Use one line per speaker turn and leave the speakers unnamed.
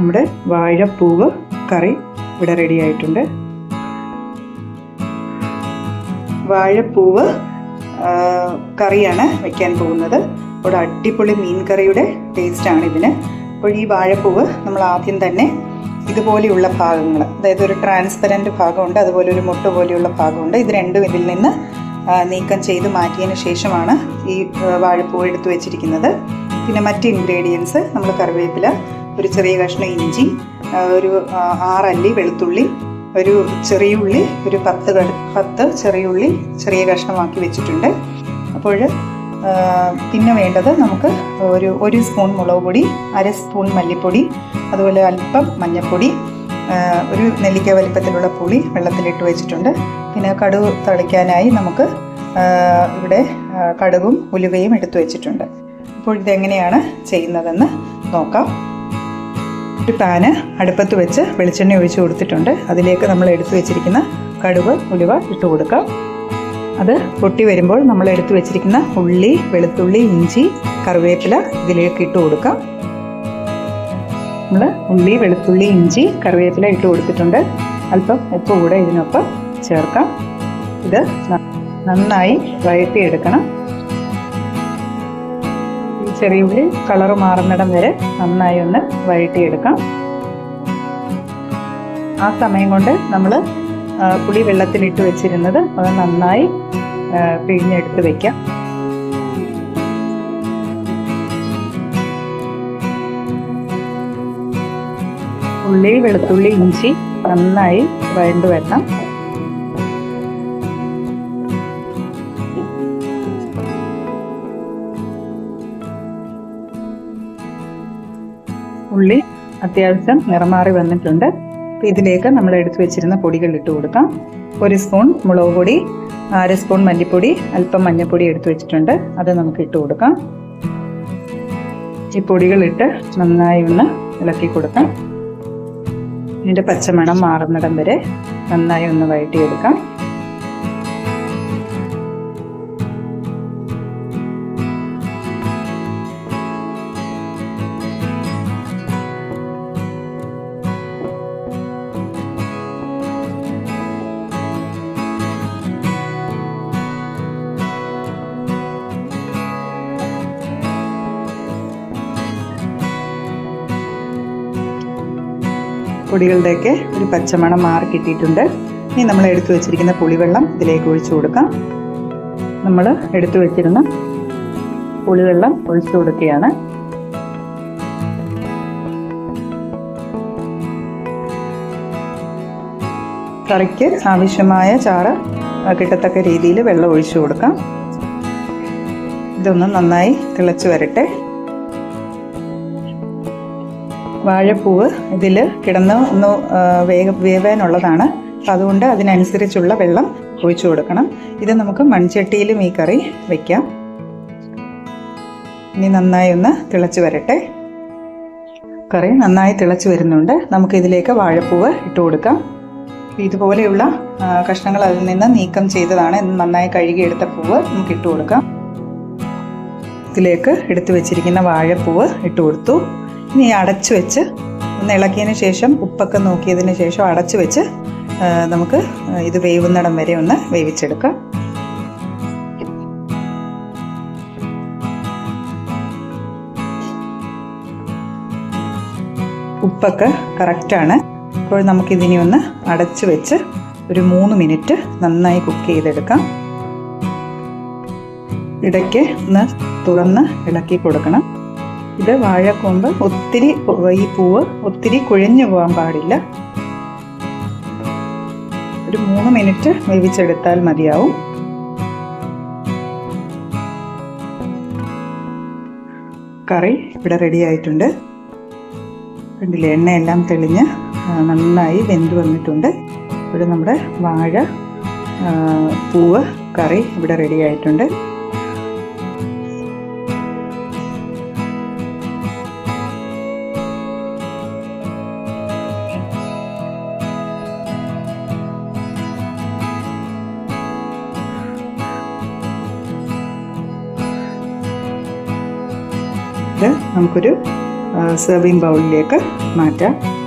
നമ്മുടെ വാഴപ്പൂവ് കറി ഇവിടെ റെഡി ആയിട്ടുണ്ട്. വാഴപ്പൂവ് കറിയാണ് വെക്കാൻ പോകുന്നത്. ഇവിടെ അടിപൊളി മീൻ കറിയുടെ ടേസ്റ്റാണ് ഇതിന്. അപ്പോൾ ഈ വാഴപ്പൂവ് നമ്മൾ ആദ്യം തന്നെ ഇതുപോലെയുള്ള ഭാഗങ്ങൾ അതായത് ഒരു ട്രാൻസ്പെറന്റ് ഭാഗമുണ്ട് അതുപോലെ ഒരു മുട്ട പോലെയുള്ള ഭാഗമുണ്ട് ഇത് രണ്ടും ഇതിൽ നിന്ന് നീക്കം ചെയ്ത് മാറ്റിയതിന് ശേഷമാണ് ഈ വാഴപ്പൂവ് എടുത്തു വെച്ചിരിക്കുന്നത്. പിന്നെ മറ്റ് ഇൻഗ്രീഡിയൻസ് നമ്മൾ കറിവേപ്പില ഒരു ചെറിയ കഷ്ണം ഇഞ്ചി ഒരു ആറല്ലി വെളുത്തുള്ളി ഒരു ചെറിയ ഉള്ളി ഒരു പത്ത് പത്ത് ചെറിയ ഉള്ളി ചെറിയ കഷ്ണമാക്കി വെച്ചിട്ടുണ്ട്. അപ്പോൾ പിന്നെ വേണ്ടത് നമുക്ക് ഒരു ഒരു സ്പൂൺ മുളക് പൊടി അര സ്പൂൺ മല്ലിപ്പൊടി അതുപോലെ അല്പം മഞ്ഞൾപ്പൊടി ഒരു നെല്ലിക്ക വലിപ്പത്തിലുള്ള പുളി വെള്ളത്തിലിട്ട് വെച്ചിട്ടുണ്ട്. പിന്നെ കടുക് തളിക്കാനായി നമുക്ക് ഇവിടെ കടുകും ഉലുവയും എടുത്തു വെച്ചിട്ടുണ്ട്. അപ്പോൾ ഇതെങ്ങനെയാണ് ചെയ്യുന്നതെന്ന് നോക്കാം. ഒരു പാന് അടുപ്പത്ത് വെച്ച് വെളിച്ചെണ്ണ ഒഴിച്ച് കൊടുത്തിട്ടുണ്ട്. അതിലേക്ക് നമ്മൾ എടുത്തു വെച്ചിരിക്കുന്ന കടുക് ഉലുവ ഇട്ട് കൊടുക്കാം. അത് പൊട്ടി വരുമ്പോൾ നമ്മൾ എടുത്തു വെച്ചിരിക്കുന്ന ഉള്ളി വെളുത്തുള്ളി ഇഞ്ചി കറിവേപ്പില ഇതിലേക്ക് ഇട്ട് കൊടുക്കാം. നമ്മൾ ഉള്ളി വെളുത്തുള്ളി ഇഞ്ചി കറിവേപ്പില ഇട്ട് കൊടുത്തിട്ടുണ്ട്. അല്പം ഉപ്പ് കൂടെ ഇതിനൊപ്പം ചേർക്കാം. ഇത് നന്നായി വഴറ്റിയെടുക്കണം. ചെറിയ ഉള്ളി കളർ മാറുന്നിടം വരെ നന്നായി ഒന്ന് വഴറ്റിയെടുക്കാം. ആ സമയം കൊണ്ട് നമ്മൾ പുളി വെള്ളത്തിലിട്ട് വെച്ചിരുന്നത് അത് നന്നായി പിഴിഞ്ഞെടുത്ത് വയ്ക്കാം ഉള്ളി വെളുത്തുള്ളി ഇഞ്ചി നന്നായി വഴണ്ടു വരണം. ഉള്ളി അത്യാവശ്യം നിറമാറി വന്നിട്ടുണ്ട്. അപ്പം ഇതിലേക്ക് നമ്മൾ എടുത്തു വെച്ചിരുന്ന പൊടികൾ ഇട്ട് കൊടുക്കാം. ഒരു സ്പൂൺ മുളക് പൊടി അര സ്പൂൺ മല്ലിപ്പൊടി അല്പം മഞ്ഞൾപ്പൊടി എടുത്തു വെച്ചിട്ടുണ്ട്. അത് നമുക്ക് ഇട്ട് കൊടുക്കാം. ഈ പൊടികളിട്ട് നന്നായി ഒന്ന് ഇളക്കി കൊടുക്കാം. ഇതിന്റെ പച്ചമണം മാറുന്നിടം വരെ നന്നായി ഒന്ന് വഴറ്റിയെടുക്കാം. പൊടികളുടെയൊക്കെ ഒരു പച്ചമണം മാറി കിട്ടിയിട്ടുണ്ട്. ഇനി നമ്മൾ എടുത്തു വെച്ചിരിക്കുന്ന പുളിവെള്ളം ഇതിലേക്ക് ഒഴിച്ചു കൊടുക്കാം. നമ്മൾ എടുത്തു വെച്ചിരുന്ന പുളിവെള്ളം ഒഴിച്ചു കൊടുക്കുകയാണ്. കറിക്ക് ആവശ്യമായ ചാറ് കിട്ടത്തക്ക രീതിയിൽ വെള്ളം ഒഴിച്ചു കൊടുക്കാം. ഇതൊന്ന് നന്നായി തിളച്ച് വരട്ടെ. വാഴപ്പൂവ് ഇതിൽ കിടന്ന് ഒന്ന് വേഗ വേവാനുള്ളതാണ്. അപ്പം അതുകൊണ്ട് അതിനനുസരിച്ചുള്ള വെള്ളം ഒഴിച്ചു കൊടുക്കണം. ഇത് നമുക്ക് മൺചട്ടിയിലും ഈ കറി വയ്ക്കാം ഇനി നന്നായി ഒന്ന് തിളച്ച് വരട്ടെ. കറി നന്നായി തിളച്ച് വരുന്നുണ്ട്. നമുക്ക് ഇതിലേക്ക് വാഴപ്പൂവ് ഇട്ട് കൊടുക്കാം. ഇതുപോലെയുള്ള കഷ്ണങ്ങൾ അതിൽ നിന്ന് നീക്കം ചെയ്തതാണ്. നന്നായി കഴുകിയെടുത്ത പൂവ് നമുക്ക് ഇട്ട് കൊടുക്കാം. ഇതിലേക്ക് എടുത്തു വെച്ചിരിക്കുന്ന വാഴപ്പൂവ് ഇട്ട് കൊടുത്തു. ഇനി അടച്ചു വെച്ച് ഒന്ന് ഇളക്കിയതിന് ശേഷം ഉപ്പൊക്കെ നോക്കിയതിന് ശേഷം അടച്ചു വെച്ച് നമുക്ക് ഇത് വേവുന്നിടം വരെ ഒന്ന് വേവിച്ചെടുക്കാം. ഉപ്പൊക്കെ കറക്റ്റാണ്. അപ്പോൾ നമുക്കിതിനെ ഒന്ന് അടച്ചു വെച്ച് ഒരു മൂന്ന് മിനിറ്റ് നന്നായി കുക്ക് ചെയ്തെടുക്കാം. ഇടയ്ക്ക് ഒന്ന് തുറന്ന് ഇളക്കി കൊടുക്കണം. ഇത് വാഴക്കൊമ്പ് ഒത്തിരി ഈ പൂവ് ഒത്തിരി കുഴഞ്ഞു പോകാൻ പാടില്ല. ഒരു മൂന്ന് മിനിറ്റ് വേവിച്ചെടുത്താൽ മതിയാവും. കറി ഇവിടെ റെഡി ആയിട്ടുണ്ട്. കണ്ടില്ലേ എണ്ണയെല്ലാം തെളിഞ്ഞ് നന്നായി വെന്ത് വന്നിട്ടുണ്ട്. ഇവിടെ നമ്മുടെ വാഴ പൂവ് കറി ഇവിടെ റെഡി ആയിട്ടുണ്ട്. നമുക്കൊരു സെർവിങ് ബൗളിലേക്ക് മാറ്റാം.